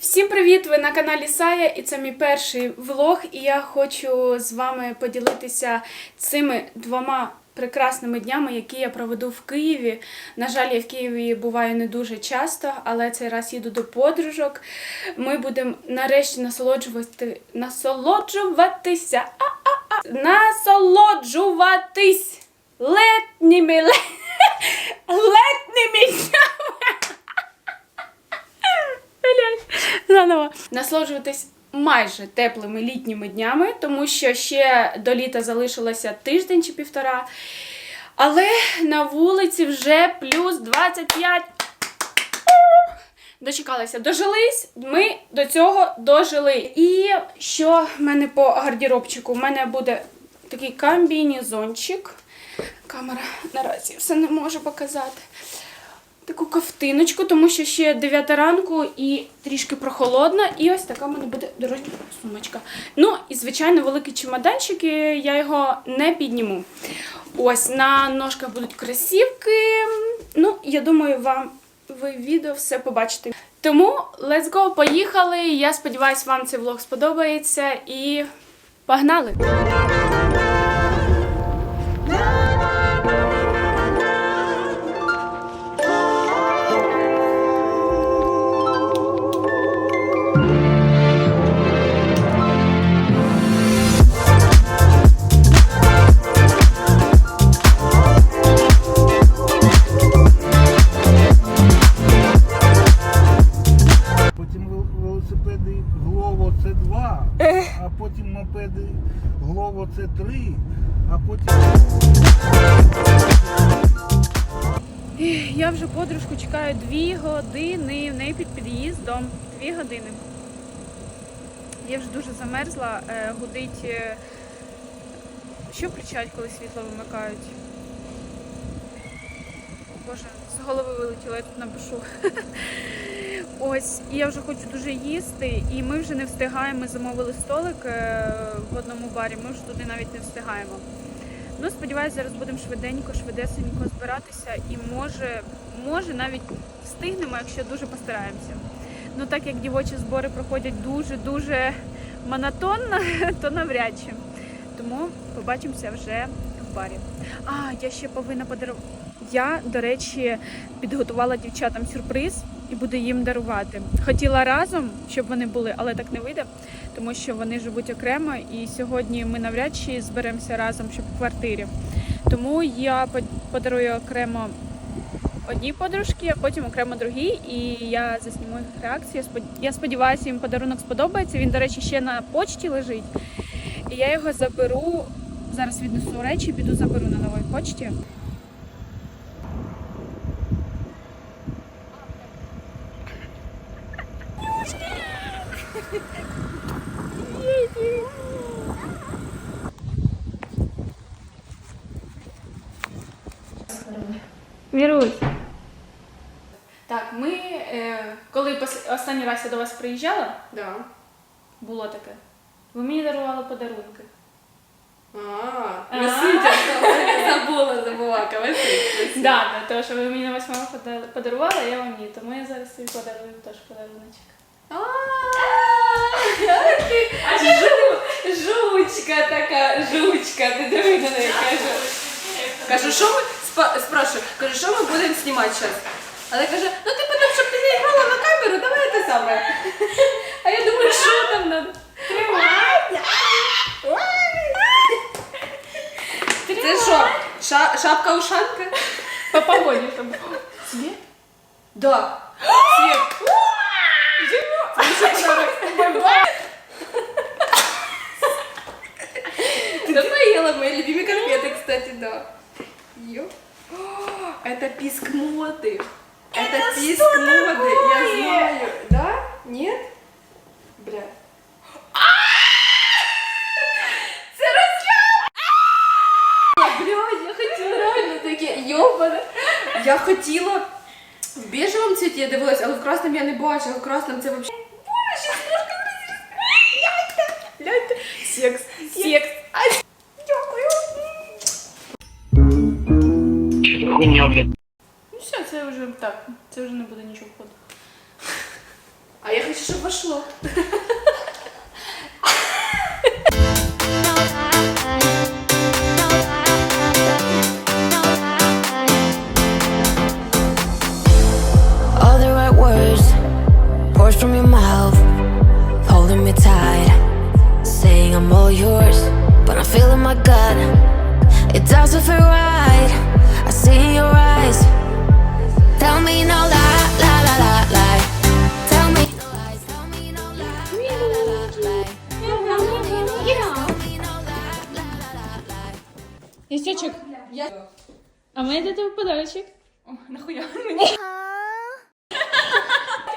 Всім привіт! Ви на каналі Сая, і це мій перший влог. І я хочу з вами поділитися цими двома прекрасними днями, які я проведу в Києві. На жаль, я в Києві буваю не дуже часто, але цей раз їду до подружок. Ми будемо нарешті насолоджувати, насолоджуватися. А-а-а, насолоджуватись летніми ле- летніми днями. Заново. Насолоджуватись майже теплими літніми днями, тому що ще до літа залишилося тиждень чи півтора. Але на вулиці вже плюс 25. Дочекалися, дожились, ми до цього дожили. І що в мене по гардеробчику? У мене буде такий комбінезончик. Камера наразі все не може показати таку ковтиночку, тому що ще 9 ранку і трішки прохолодно. І ось така в мене буде дорожня сумочка. Ну і звичайно, великий чемоданчик, і я його не підніму. Ось на ножках будуть кросівки. Ну, я думаю, вам ви відео все побачите. Тому let's go, поїхали. Я сподіваюся, вам цей влог сподобається і погнали! Замерзла, е, гудить. е, Що включають, коли світло вимикають? Боже, з голови вилетіло, я тут напишу. Ось, і я вже хочу дуже їсти, і ми вже не встигаємо. Ми замовили столик е, в одному барі, ми вже туди навіть не встигаємо. Ну, сподіваюся, зараз будемо швиденько, швидесенько збиратися і може, може навіть встигнемо, якщо дуже постараємося. Ну так як дівочі збори проходять дуже-дуже монотонно, то навряд чи. Тому побачимося вже в барі. А, я ще повинна подарувати. Я, до речі, підготувала дівчатам сюрприз і буду їм дарувати. Хотіла разом, щоб вони були, але так не вийде, тому що вони живуть окремо, і сьогодні ми навряд чи зберемося разом, щоб в квартирі. Тому я подарую окремо одній подружки, а потім окремо другій, і я засніму їх реакцію. Я сподіваюся, їм подарунок сподобається. Він, до речі, ще на почті лежить. І я його заберу. Зараз віднесу речі, піду заберу на новій почті. Вірусь. Так, ми е, коли пос- останній раз я до вас приїжджала, Да. було таке. Ви мені дарували подарунки. А. Забула, забула, Василь. Да, да, тому що ви мені на 8 подарували, а я вам ні. Тому я зараз собі подарую теж подаруночок. Жучка така, жучка, ти диви на неї, кажу. Кажу, що ми, спа- кажу, що ми будемо знімати зараз? Але каже, ну ти потім, щоб ти те саме. А я думаю, що там надо? Це що, ша- шапка-ушанка? По погоді там. Світ? Да. Свет. Да поела мои любимые конфеты, кстати, да. Ё. О, Это писк моды. Это писк моды, я знаю. Да? Нет? Бля. Це розляп! Бля, я хотіла реально таке, йобане. Я хотіла в біжевому цвіті я дивилась, але в красному я не бачила. В красному це взагалі. Боже, з ножками розрізати. Гляньте, Секс. Секс. Ну все, це вже так. Це вже не буде нічого входу. А я хочу, щоб вошло. All the right words poured from your mouth, holding me tight, saying I'm all yours. But I'm feeling my gut, it doesn't feel right. I see in your eyes. Tell me no lie, lie, lie, lie, lie. Tell me no lies, tell me no lie, lie, lie, lie, lie. Tell me no lie, lie, lie, lie. Істячок. А ми йдете в подарочок. О, нахуя мені?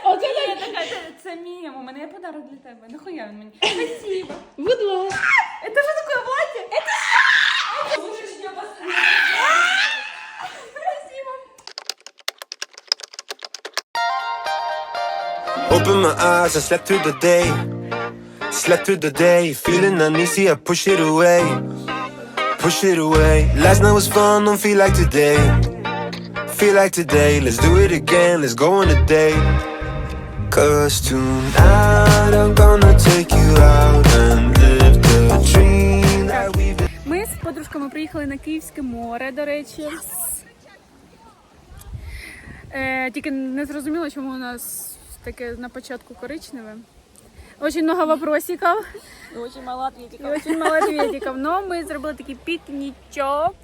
Оце Я така, це, це мій, у мене є подарок для тебе. Нахуя він мені? Спасибо. Будь ласка. Это что такое платье? Это... Слушай, я вас... Open my eyes, I slept through the day. Slept through the day, feeling uneasy, I push it away. Push it away. Last night was fun, don't feel like today. Feel like today, let's do it again, let's go on a date. Cause tonight I'm gonna take you out and live the dream that we've been. Ми з подружками приїхали на Київське море, до речі. Е, тільки не зрозуміло, чому у нас таке на початку коричневе. Очень много вопросиков. Очень мало ответиков. І очень мало ответиков. Но ми зробили такий пікнічок.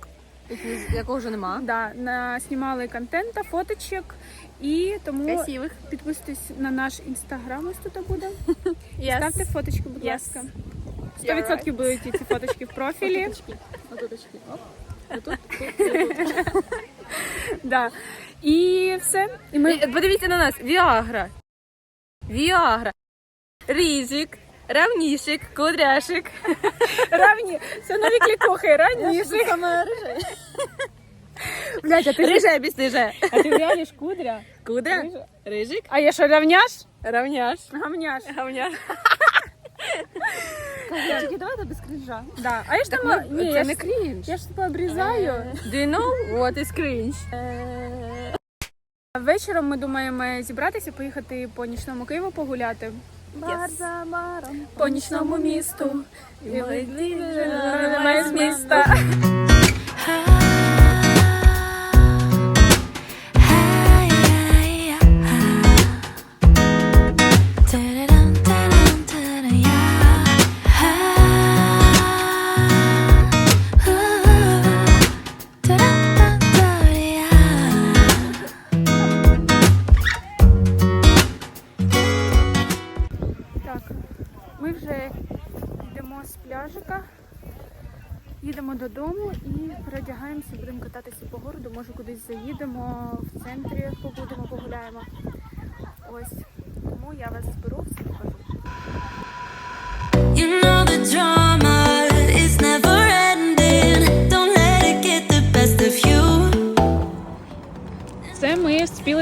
Якого вже нема. Да, на, знімали контента, фоточок. І тому Красивих. підписуйтесь на наш інстаграм, ось тут буде. Yes. Ставте фоточки, будь Yes. ласка. 100% будуть ці фоточки в профілі. Отуточки. Оп. Да. І все. І ми Подивіться на нас. Віагра. Віагра. Різик. Равнішик. Кудряшик. равні. Це нові клікухи, раніше. Саме рижа. А ти Рижа бісниже. а ти реалі ж кудря. Кудря. Рижик. А я що, равняш? Равняш. Гамняш. Равняш. Тільки давайте без крінжа. Да. А я ж там, ні, Це не крінж. я ж типу обрізаю. Do you know what is cringe? Вечором ми думаємо зібратися, поїхати по нічному Києву погуляти. Бар за баром, по нічному місту. І з міста.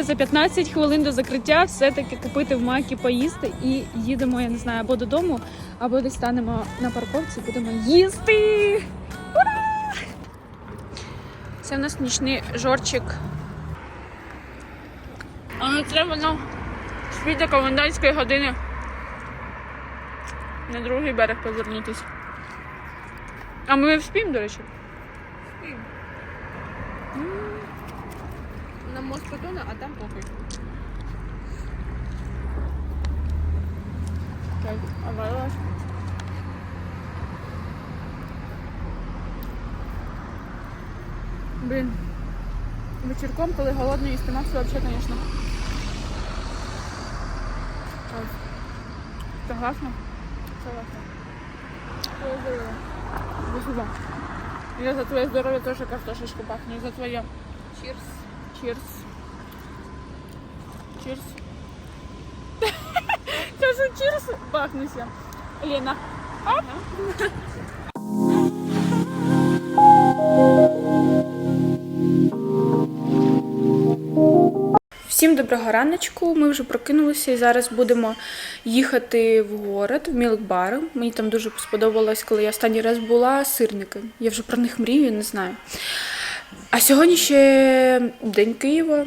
За 15 хвилин до закриття все-таки купити в макі поїсти і їдемо, я не знаю, або додому, або десь станемо на парковці, будемо їсти. Ура! Це в нас нічний жорчик. А ну треба ну, світа комендантської години. На другий берег повернутися. А ми вспіємо, до речі. На мост Патона, а там похуй. Так, а варилась. Блін. Вечірком, коли голодний їсти Макс, вообще, конечно. Ось. Согласна? Согласна. Я за твое здоровье тоже картошечку пахну. За твое. Cheers. Cheers. Cheers. Кажу, cheers, бахнуся. Лена. Всім доброго раночку. Ми вже прокинулися і зараз будемо їхати в город, в Мілкбар. Мені там дуже сподобалось, коли я останній раз була сирники. Я вже про них мрію, не знаю. А сьогодні ще День Києва.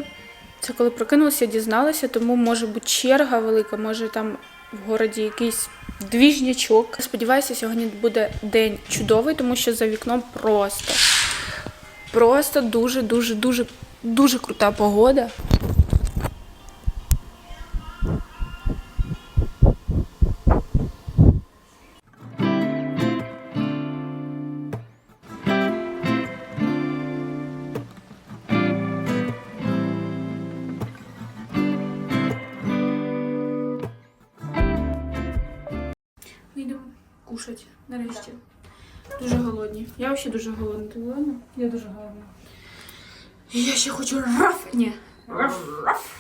Це коли прокинулася, дізналася, тому може бути черга велика, може там в городі якийсь двіжнячок. Сподіваюся, сьогодні буде день чудовий, тому що за вікном просто, просто дуже, дуже, дуже, дуже крута погода. Дуже голодні. Я взагалі дуже голодна. Ти голодна? Я дуже голодна. Я ще хочу раф. Ні. Раф, раф.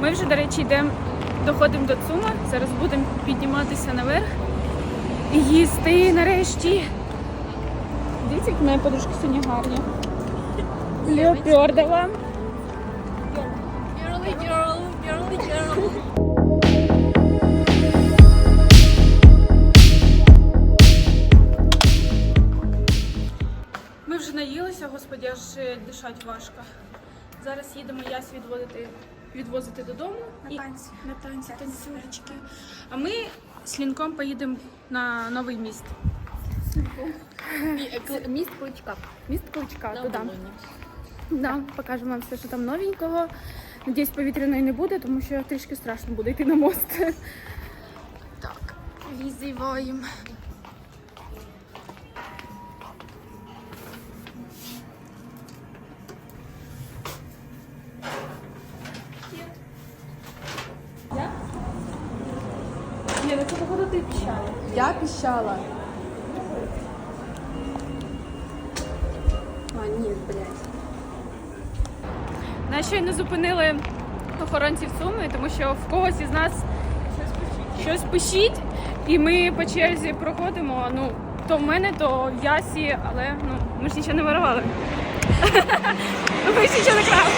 Ми вже, до речі, йдемо, доходимо до Цума. Зараз будемо підніматися наверх і їсти нарешті. Дивіться, як моя подружка сьогодні гарні. Леопардова. Ми вже наїлися, господі, аж е, дишать важко. Зараз їдемо ясь відводити, відвозити додому. На танці. На танці, танцюречки. А ми з Лінком поїдемо на новий міст. Міст Кличка. Міст Кличка, туди. Да, покажемо вам все, що там новенького. Надіюсь, повітряної не буде, тому що трішки страшно буде йти на мост. Так, візиваємо. Що в когось із нас щось пишіть, і ми по черзі проходимо. Ну, то в мене, то в Ясі, але ну, ми ж нічого не вирували. Ми ж нічого не крали.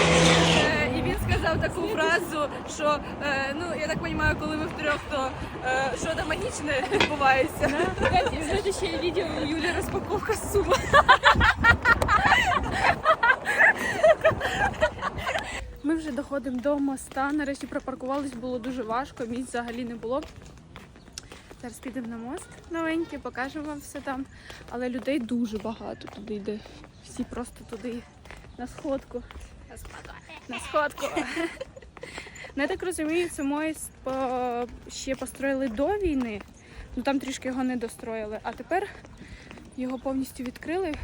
Е, І він сказав таку фразу, що е, ну я так розумію, коли ми втрьох, то е, що там магічне відбувається. І вже ще відео Юлі розпаковка сума. Ми вже доходимо до моста. Нарешті припаркувались, було дуже важко, місць взагалі не було. Зараз підемо на мост новенький, покажемо вам все там. Але людей дуже багато туди йде. Всі просто туди на сходку. На сходку. Ну, я так розумію, це мост ще построїли до війни. Ну там трішки його не достроїли. А тепер його повністю відкрили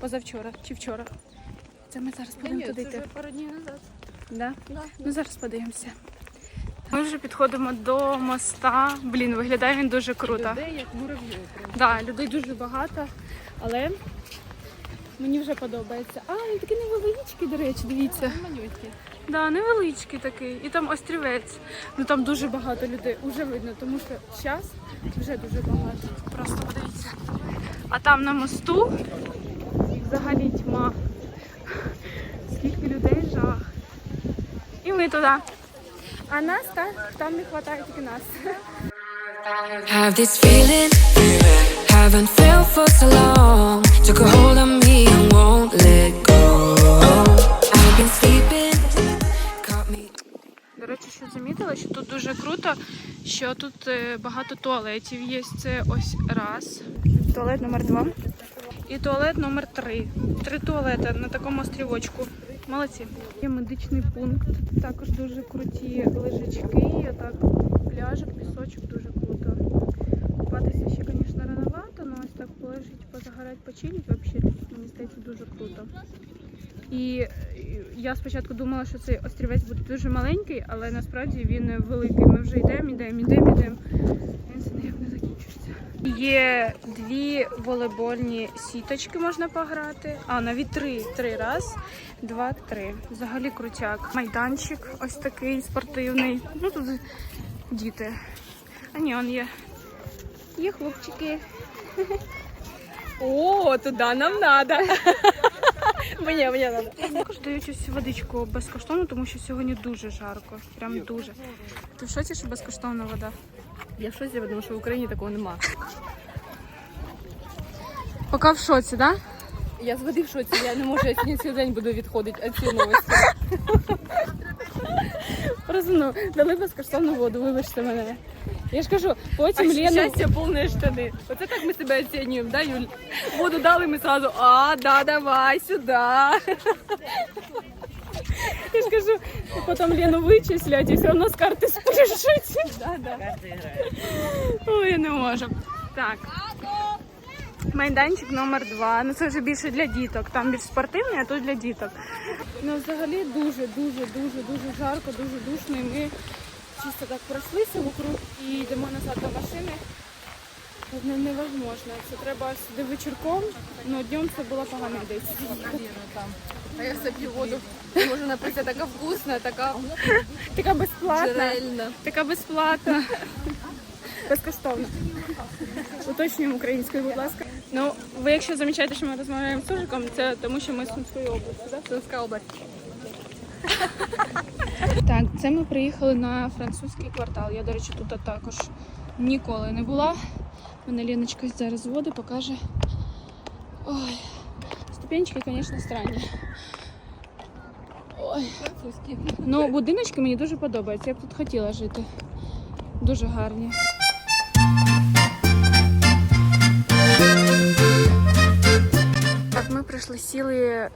позавчора чи вчора. Це ми зараз будемо туди йти. пару днів назад. Да? Ну зараз подивимося. Ми вже підходимо до моста. Блін, виглядає він дуже круто. Людей як мурав'їв. Да, людей дуже багато, але мені вже подобається. А, він такий невеличкий, до речі, дивіться. Манютки. Да, невеличкий такий. І там острівець. Ну там дуже багато людей. Уже видно, тому що час вже дуже багато. Просто подивіться. А там на мосту взагалі тьма. Скільки людей жах. І ми туди. А нас так, там не вистачає тільки нас. Have this feeling, haven't felt for so long. Took a hold of me and won't let go. I've been sleeping, caught me. До речі, що замітила, що тут дуже круто, що тут е, багато туалетів є. Це ось раз. Туалет номер два. І туалет номер три. Три туалети на такому острівочку. Молодці. Є медичний пункт. Також дуже круті лежачки. Отак пляжик, пісочок дуже круто. Купатися ще, звісно, рановато, але ось так полежить, позагорати, почилить, взагалі, мені здається, дуже круто. І я спочатку думала, що цей острівець буде дуже маленький, але насправді він великий. Ми вже йдемо, йдемо, йдемо, йдемо. Він це не закінчується. Є дві волейбольні сіточки можна пограти. А, навіть три. Три раз, два, три. Взагалі крутяк. Майданчик ось такий спортивний. Ну тут діти. А ні, он є. Є хлопчики. О, туди нам надо. Мені, мені надо. Також дають ось водичку безкоштовно, тому що сьогодні дуже жарко. Прям дуже. Ти в шоці, що безкоштовна вода? Я в шоці, тому що в Україні такого нема. Поки в шоці, так? Да? Я з води в шоці, я не можу, я сьогодні цілий день буду відходити від цієї новості. Просто ну, дали безкоштовну воду, вибачте мене. Я ж кажу, потім А Лена... щастя повні штани. Оце так ми себе оцінюємо, да, Юль? Воду дали, ми сразу, а, да, давай, сюди. Я ж кажу, потім Лену вичислять і все одно з карти спишуть. Да, да. Ой, я не можу. Так. Майданчик номер два. Ну це вже більше для діток. Там більш спортивний, а тут для діток. Ну взагалі дуже, дуже, дуже, дуже жарко, дуже душно. І ми чисто так пройшлися вокруг і йдемо назад до машини. Не- невозможно. Це треба сюди вечірком, але днем це було погано десь. А я собі воду можу напитися, така вкусна, така Така безплатна. джерельна. Така безплатна. Безкоштовно. Уточнюємо українською, будь ласка. Ну, ви якщо замічаєте, що ми розмовляємо з суржиком, це тому, що ми з Сумської області, так? Сумська область. Так, це ми приїхали на французький квартал. Я, до речі, тут також ніколи не була. Мене Ліночка зараз води покаже. Ой, ступенчики, звісно, странні. Ой. Французькі. Ну, будиночки мені дуже подобаються. Я б тут хотіла жити. Дуже гарні. Так, ми прийшли, сіли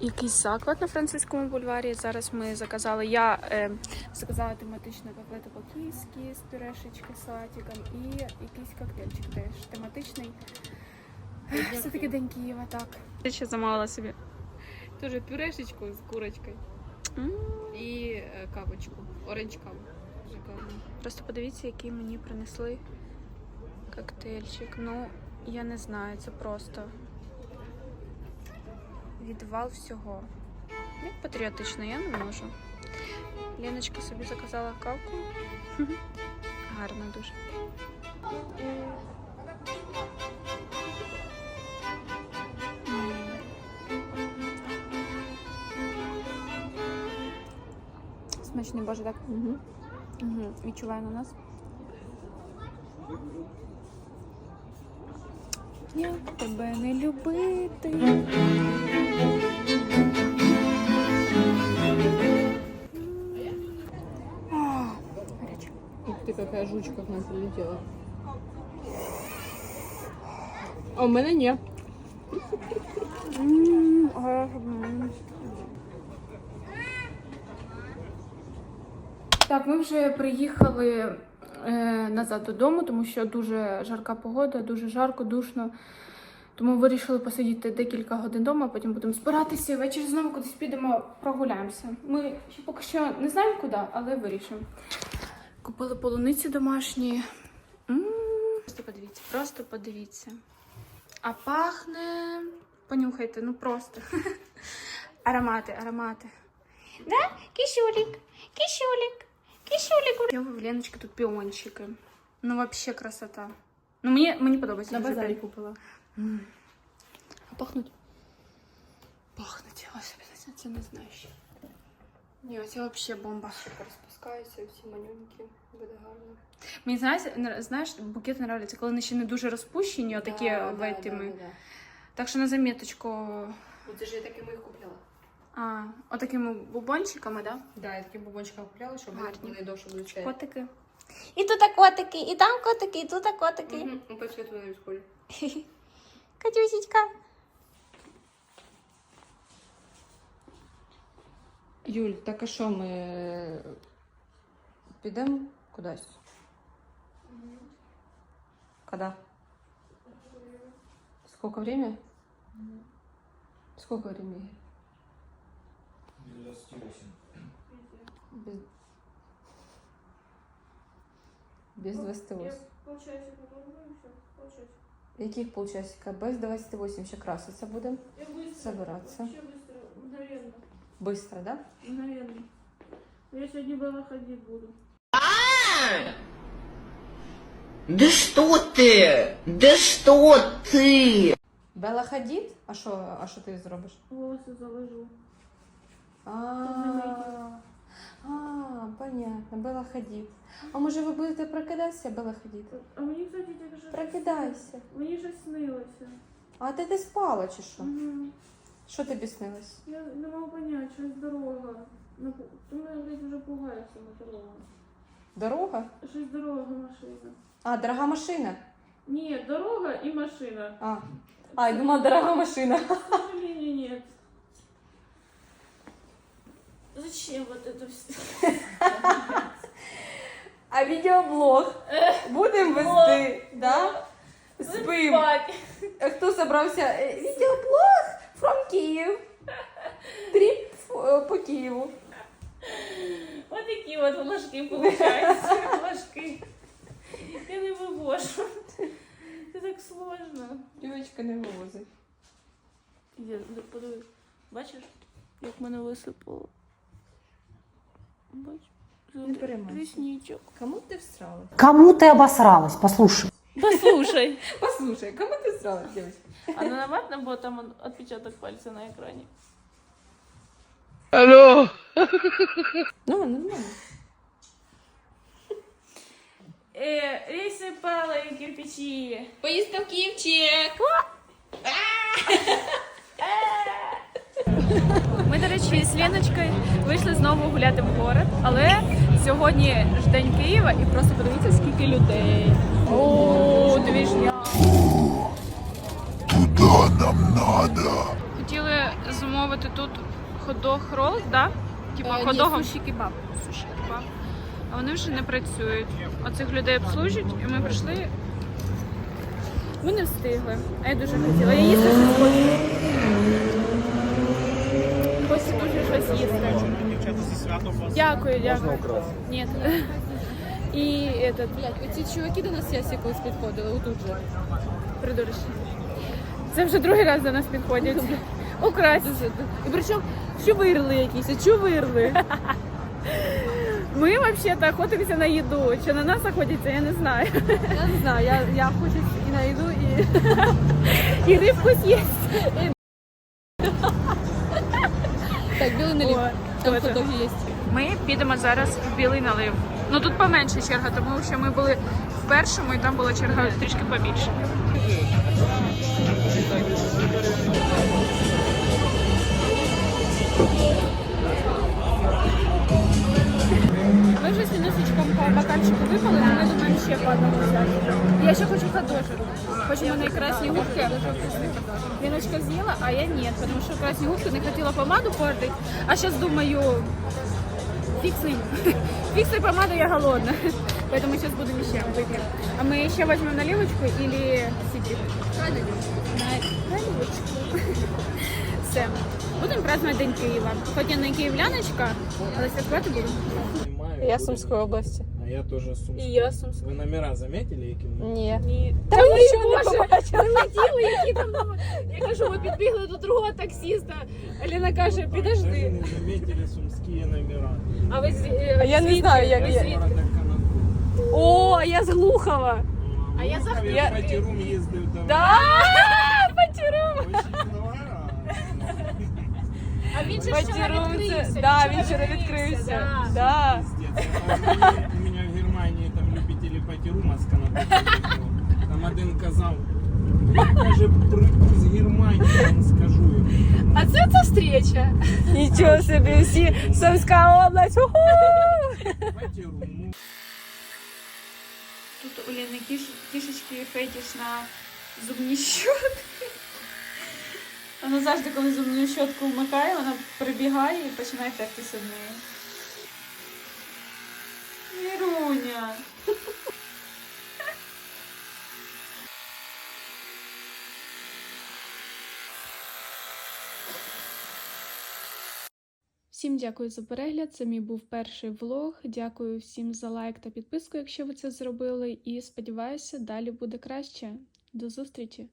якийсь заклад на французькому бульварі. Зараз ми заказали. Я е, заказала тематичні котлети по-київськи з пюрешечки, салатиком і якийсь коктейльчик теж тематичний. Все таки день Києва, так. Я ще замовила собі. Тоже пюрешечку з курочкою і е, кавочку. Оранж каву. Просто подивіться, який мені принесли коктейльчик. Ну, я не знаю, це просто відвал всього. Як патріотично, я не можу. Леночка собі заказала кавку. Гарно дуже. Смачний, боже, так? Угу. Угу. Відчуваю на нас. Як тебе не любити? А. Ух ты, какая жучка к нам прилетела. А у мене ні. М, гаряче, м. Так, ми вже приїхали назад додому, тому що дуже жарка погода, дуже жарко, душно. Тому вирішили посидіти декілька годин вдома, потім будемо збиратися ввечері знову кудись підемо, прогуляємося. Ми ще поки що не знаємо куди, але вирішимо. Купили полуниці домашні. Просто подивіться, просто подивіться. А пахне. Понюхайте, ну просто. аромати, аромати. Да? Кисюлик, кисюлик, кисюлик. Я в Леночки тут піончики. Ну, вообще красота. Ну, мені, мені подобається. На базарі купила. М. А пахнуть? Пахнуть. Я це не знаю ще. Ні, це взагалі бомба. Розпускаються всі манюньки, буде гарно. Мені знаєш, нра- знаєш, букети нравляться, коли вони ще не дуже розпущені, Да, в да, да, да, да. Так що на заміточку. Ну, це ж я такими їх купляла. А, отакими бубончиками, да? Да, я таким бубончиком купляла, щоб Гарні. вони довше будуть стояти. Котики. І тут котики, і там котики, і тут котики. Мгм. Ну, пошли туди в школі. Катюсічка. Юль, так а що ми підемо кудись? Когда? Сколько время? Сколько времени? Без... Без 28. Яких полчасика? Без 28 ще краситься будемо. Собираться. Быстро, да? Наверное. Я сегодня была ходить буду. Да что ты? Да что ты? Бела Хадід? А що, а що ти зробиш? Волоси заложу. А, понятно, Бела Хадід. А може ви будете прокидатися, Бела Хадід? А мені, кстати, так же... Прокидайся. Мені ж снилося. А ти ти спала чи що? Угу. Що тобі снилось? Я не можу поняти, щось дорога. Ну, Ти мене блядь, вже пугає сама дорога. Дорога? Щось дорога машина. А, дорога машина. Ні, дорога і машина. А, а я думала, дорога машина. К сожалению, нет. Зачем вот это все? А відеоблог будемо вести, да? Спим. А Хто собрався? Е, Відеоблог from Київ. Тріп е, по Києву. Вот такие вот ложки получаются. Ложки. Я не вивожу. Це так сложно. Дівчинка не вивозить. Я подивись. Бачиш, як мене висипало? Бачиш? Не переймайся. Ресничок. Кому ти всралась? Кому ты обосралась? Послушай. Послушай. Послушай, кому ти всралась, дівчинка? А на ватно было там он- отпечаток пальца на экране? Ну, нормально. Э, рейсы пала и кирпичи. Поїздка в Київчик. Речі, з Леночкою вийшли знову гуляти в город, але сьогодні ж день Києва і просто подивіться, скільки людей. О, двіжня. Куди нам надо? Хотіли замовити тут ходох рол, да? Типа Е, ходогом. Суші кебаб. Суші кебаб. А вони вже не працюють. Оцих людей обслужують, і ми прийшли. Ми не встигли. А я дуже хотіла. Я їсти щось хочу. Хочу дуже щось їсти. Дякую, дякую. Ні. І этот, Оці чуваки до нас ясі колись підходили, отут же. придурочні. Це вже другий раз до нас підходять. Украсть. І причому чувирли якісь, чувирли. Ми взагалі охотимося на їду. Чи на нас охотяться, я не знаю. Я не знаю, я, я хочу і найду, і... І рибку з'їсть. Налів. Там тоже. ходоги є. Ми підемо зараз в білий налив. Ну тут поменше черга, тому що ми були в першому і там була черга трішки побільше. Ми вже з Лінусечком по бокальчику випали, але ми думаємо ще по одному взяти. Я ще хочу ходожик. Хочемо на красні губки. Ліночка з'їла, а я ні, тому що красні губки не хотіла помаду портити. А зараз думаю, фиг с ним. Фиг с этой помадой, я голодна. Поэтому сейчас буду еще выпьем. А мы еще возьмем наливочку или сидит? Наливочку. Все. Будемо праздновать День Києва. Хоч я не київляночка, але святкувати буду. Я з Сумської області. А я тоже с Сумска. І я сумська. Вы номера заметили, які в мене? Ні. Ні. Та ви що не побачили? Прилетіли, які там номер. Я кажу, ми підбігли до другого таксіста. Аліна каже, Даже підожди. не заметили сумські номера. А ви з А я не знаю, як Я з я. города Канату. О, а я з Глухова. А я за Я в Батірум їздив давно. Да, Батірум. Очень здорово. А він же Батірум вчора це- відкрився. да, він він вчора вчора відкрився. Да. У мене в Германії там з Канату. Там один казав, каже, прибув з Германії, я вам скажу йому. А це ця встреча. Нічого собі, всі Сумська область. Уху! Тут у Ліни кіш, кішечки фетиш на зубні щотки. Вона завжди, коли зубну щотку вмикає, вона прибігає і починає тертися в неї. Віруня. Всім дякую за перегляд. Це мій був перший влог. Дякую всім за лайк та підписку, якщо ви це зробили. І сподіваюся, далі буде краще. До зустрічі!